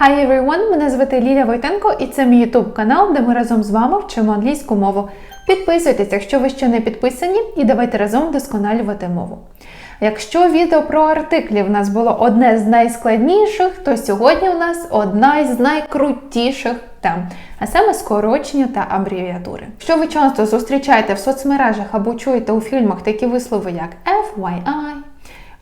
Hi everyone! Мене звати Ліля Войтенко і це мій YouTube канал, де ми разом з вами вчимо англійську мову. Підписуйтесь, якщо ви ще не підписані, і давайте разом вдосконалювати мову. Якщо відео про артиклі в нас було одне з найскладніших, то сьогодні у нас одна із найкрутіших тем, а саме скорочення та абревіатури. Що ви часто зустрічаєте в соцмережах або чуєте у фільмах такі вислови, як FYI,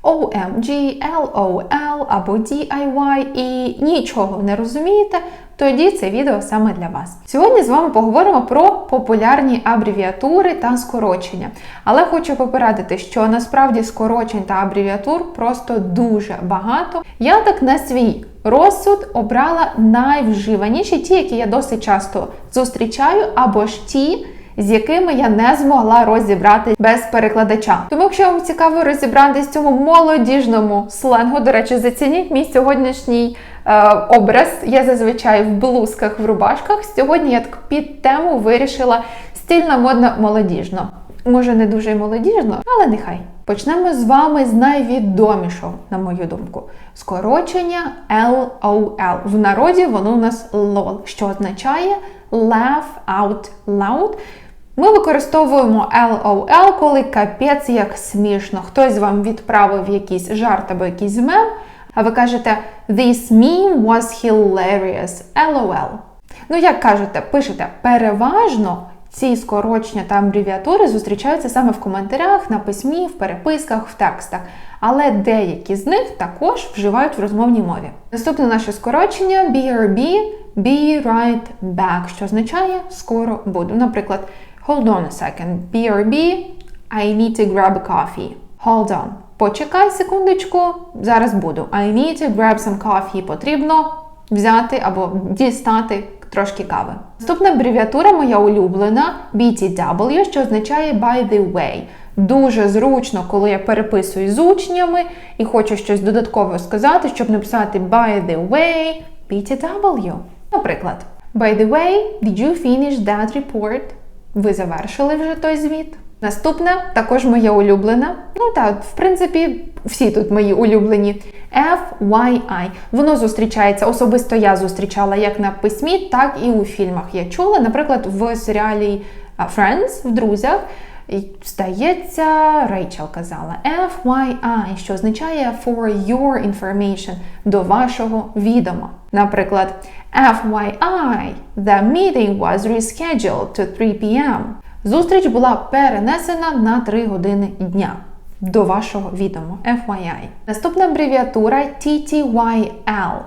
OMG, LOL або DIY і нічого не розумієте, тоді це відео саме для вас. Сьогодні з вами поговоримо про популярні абревіатури та скорочення. Але хочу попередити, що насправді скорочень та абревіатур просто дуже багато. Я так на свій розсуд обрала найвживаніші, ті, які я досить часто зустрічаю, або ж ті з якими я не змогла розібрати без перекладача. Тому, якщо вам цікаво розібратися в цьому молодіжному сленгу, до речі, зацініть мій сьогоднішній е, образ. Я зазвичай в блузках, в рубашках. Сьогодні я так під тему вирішила стильно, модно, молодіжно. Може, не дуже молодіжно, але нехай. Почнемо з вами з найвідомішого, на мою думку, скорочення LOL. В народі воно у нас LOL, що означає laugh out loud. Ми використовуємо LOL, коли капець як смішно. Хтось вам відправив якийсь жарт або якийсь мем, а ви кажете This meme was hilarious. LOL. Ну, як кажете, пишете переважно. Ці скорочення та абревіатури зустрічаються саме в коментарях, на письмі, в переписках, в текстах. Але деякі з них також вживають в розмовній мові. Наступне наше скорочення BRB be right back, що означає скоро буду. Наприклад, hold on a second. BRB I need to grab a coffee. Hold on. Почекай секундочку, зараз буду. I need to grab some coffee. Потрібно взяти або дістати трошки кави. Наступна абревіатура моя улюблена BTW, що означає by the way. Дуже зручно, коли я переписую з учнями і хочу щось додатково сказати, щоб написати by the way, BTW. Наприклад, by the way, did you finish that report? Ви завершили вже той звіт. Наступне також моя улюблена. Ну так, в принципі, всі тут мої улюблені. FYI. Воно зустрічається, особисто я зустрічала як на письмі, так і у фільмах. Я чула, наприклад, в серіалі Friends в друзях. Здається, Рейчел казала FYI, що означає for your information до вашого відома. Наприклад, FYI, the meeting was rescheduled to 3 p.m. Зустріч була перенесена на 3 години дня. До вашого відома. FYI. Наступна абревіатура TTYL.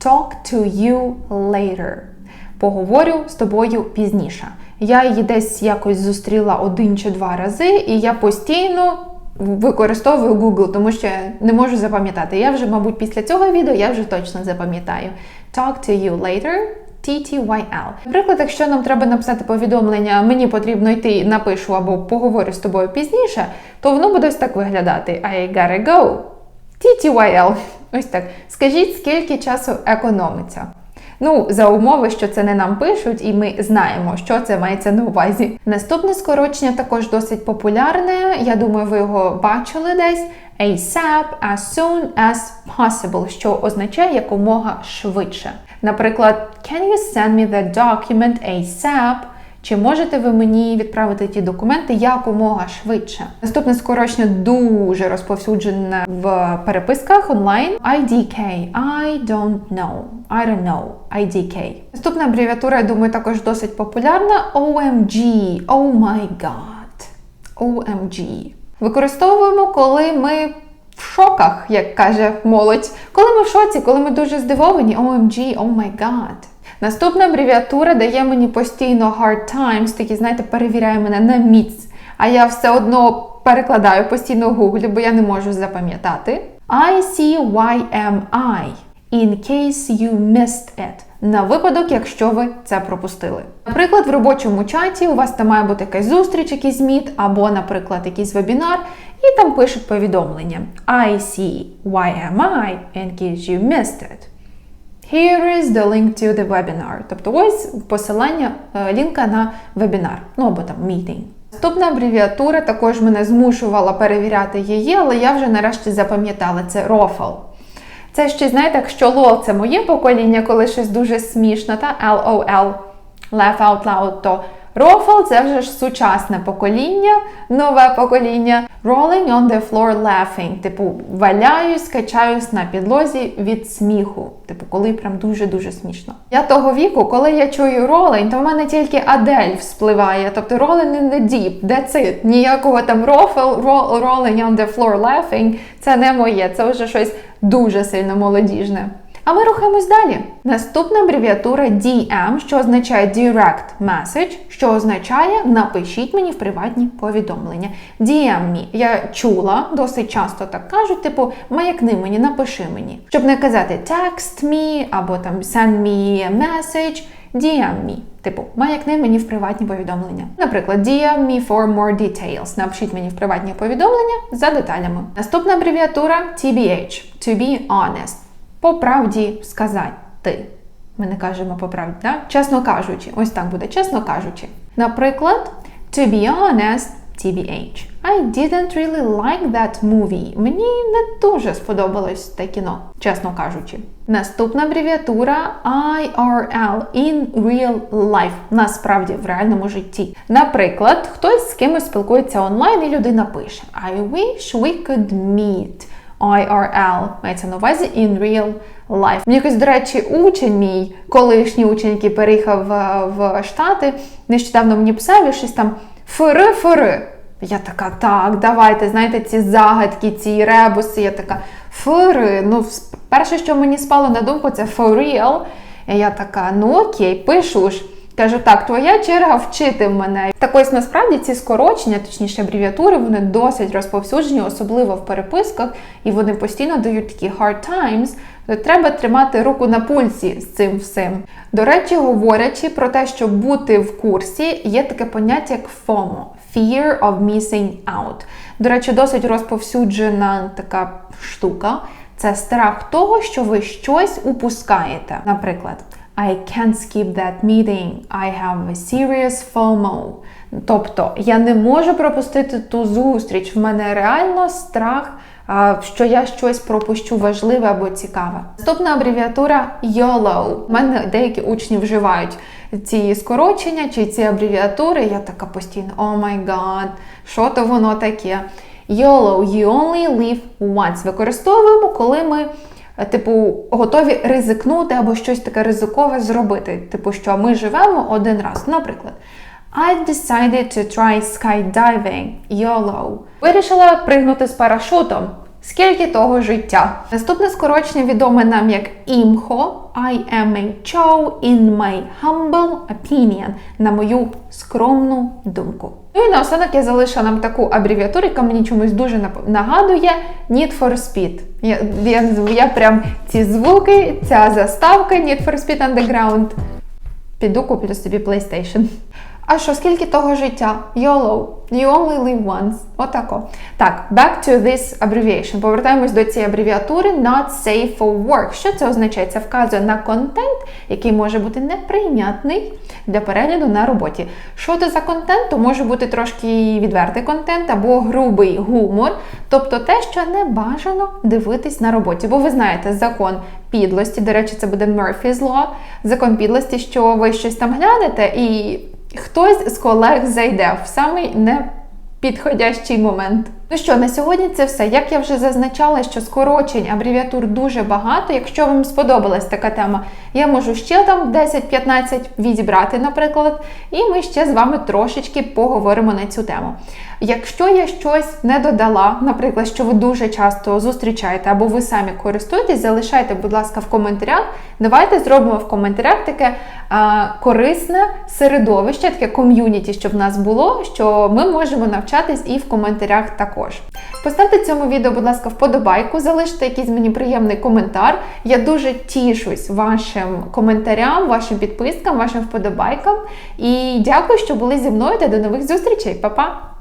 Talk to you later. Поговорю з тобою пізніше. Я її десь якось зустріла один чи два рази, і я постійно використовую Google, тому що не можу запам'ятати. Я вже, мабуть, після цього відео я вже точно запам'ятаю. Talk to you later. TTYL. Наприклад, якщо нам треба написати повідомлення, мені потрібно йти, напишу або поговорю з тобою пізніше, то воно буде ось так виглядати. I gotta go. TTYL. Ось так. Скажіть, скільки часу економиться? Ну, за умови, що це не нам пишуть, і ми знаємо, що це мається на увазі. Наступне скорочення також досить популярне. Я думаю, ви його бачили десь. ASAP, as soon as possible, що означає якомога швидше. Наприклад, can you send me the document ASAP? Чи можете ви мені відправити ті документи якомога швидше? Наступне скорочення дуже розповсюджене в переписках онлайн. IDK. I don't know. I don't know. IDK. Наступна абревіатура, я думаю, також досить популярна. OMG. Oh my god. OMG. Використовуємо, коли ми в шоках, як каже молодь. Коли ми в шоці, коли ми дуже здивовані. OMG, oh my god. Наступна абревіатура дає мені постійно hard times, такі, знаєте, перевіряє мене на міць. А я все одно перекладаю постійно в бо я не можу запам'ятати. ICYMI. In case you missed it. На випадок, якщо ви це пропустили. Наприклад, в робочому чаті у вас там має бути якась зустріч, якийсь міт, або, наприклад, якийсь вебінар, і там пишуть повідомлення. ICYMI in case you missed it. Here is the link to the webinar. Тобто ось посилання лінка на вебінар, ну або там meeting. Наступна абревіатура також мене змушувала перевіряти її, але я вже нарешті запам'ятала це ROFL. Це ще, знаєте, якщо лол це моє покоління, коли щось дуже смішно, та LOL, laugh out loud, то рофл це вже ж сучасне покоління, нове покоління. Rolling on the floor laughing, типу, валяюсь, качаюсь на підлозі від сміху. Типу, коли прям дуже-дуже смішно. Я того віку, коли я чую rolling, то в мене тільки Адель вспливає. Тобто rolling in the deep, that's it. Ніякого там рофл, rolling on the floor laughing, це не моє, це вже щось дуже сильно молодіжне. А ми рухаємось далі. Наступна абревіатура DM, що означає Direct Message, що означає напишіть мені в приватні повідомлення. DM me. Я чула, досить часто так кажуть, типу, маякни мені, напиши мені. Щоб не казати text me або там send me a message, DM me. Типу, маякни мені в приватні повідомлення. Наприклад, DM me for more details. Напишіть мені в приватні повідомлення за деталями. Наступна абревіатура TBH. To be honest по правді сказати. Ми не кажемо по правді, так? Чесно кажучи, ось так буде, чесно кажучи. Наприклад, to be honest, TBH. I didn't really like that movie. Мені не дуже сподобалось те кіно, чесно кажучи. Наступна абревіатура IRL in real life. Насправді в реальному житті. Наприклад, хтось з кимось спілкується онлайн і людина пише I wish we could meet. IRL, мається на увазі in real life. Мені якось, до речі, учень мій, колишній учень, який переїхав в, в Штати, нещодавно мені писав і щось там фири. Я така, так, давайте, знаєте, ці загадки, ці ребуси. Я така, фири. Ну, перше, що мені спало на думку, це for real. Я така, ну окей, пишу ж. Кажу, так, твоя черга вчити мене. Так ось насправді ці скорочення, точніше абревіатури, вони досить розповсюджені, особливо в переписках, і вони постійно дають такі hard times. То треба тримати руку на пульсі з цим всім. До речі, говорячи про те, щоб бути в курсі, є таке поняття як FOMO – Fear of Missing Out. До речі, досить розповсюджена така штука. Це страх того, що ви щось упускаєте. Наприклад. I can't skip that meeting. I have a serious FOMO. Тобто я не можу пропустити ту зустріч. В мене реально страх, що я щось пропущу важливе або цікаве. Наступна абревіатура YOLO. У мене деякі учні вживають ці скорочення чи ці абревіатури. Я така постійно, о май гад, що то воно таке. YOLO, you only live once. Використовуємо, коли ми. Е, типу, готові ризикнути або щось таке ризикове зробити. Типу, що ми живемо один раз. Наприклад, I decided to try skydiving YOLO. Вирішила пригнути з парашутом. Скільки того життя? Наступне скорочення відоме нам як імхо. I am a Cho in my humble opinion, на мою скромну думку. Ну і наостанок я залишила нам таку абревіатуру, яка мені чомусь дуже нагадує Need for Speed. Я, я, я прям ці звуки, ця заставка Need for Speed Underground. Піду куплю собі PlayStation. А що, скільки того життя? YOLO. You only live once. Отако. Так, back to this abbreviation. Повертаємось до цієї абревіатури not safe for work. Що це означає? Це вказує на контент, який може бути неприйнятний для перегляду на роботі. Що це за контент? То може бути трошки відвертий контент або грубий гумор, тобто те, що не бажано дивитись на роботі. Бо ви знаєте, закон підлості, до речі, це буде Murphy's Law, закон підлості, що ви щось там глянете і хтось з колег зайде в самий непідходящий момент. Ну що, на сьогодні це все. Як я вже зазначала, що скорочень абревіатур дуже багато. Якщо вам сподобалась така тема, я можу ще там 10-15 відібрати, наприклад, і ми ще з вами трошечки поговоримо на цю тему. Якщо я щось не додала, наприклад, що ви дуже часто зустрічаєте або ви самі користуєтесь, залишайте, будь ласка, в коментарях. Давайте зробимо в коментарях таке а, корисне середовище, таке ком'юніті, щоб в нас було, що ми можемо навчатись і в коментарях також. Поставте цьому відео, будь ласка, вподобайку, залиште якийсь мені приємний коментар. Я дуже тішусь вашим коментарям, вашим підпискам, вашим вподобайкам. І дякую, що були зі мною та до нових зустрічей. Па-па!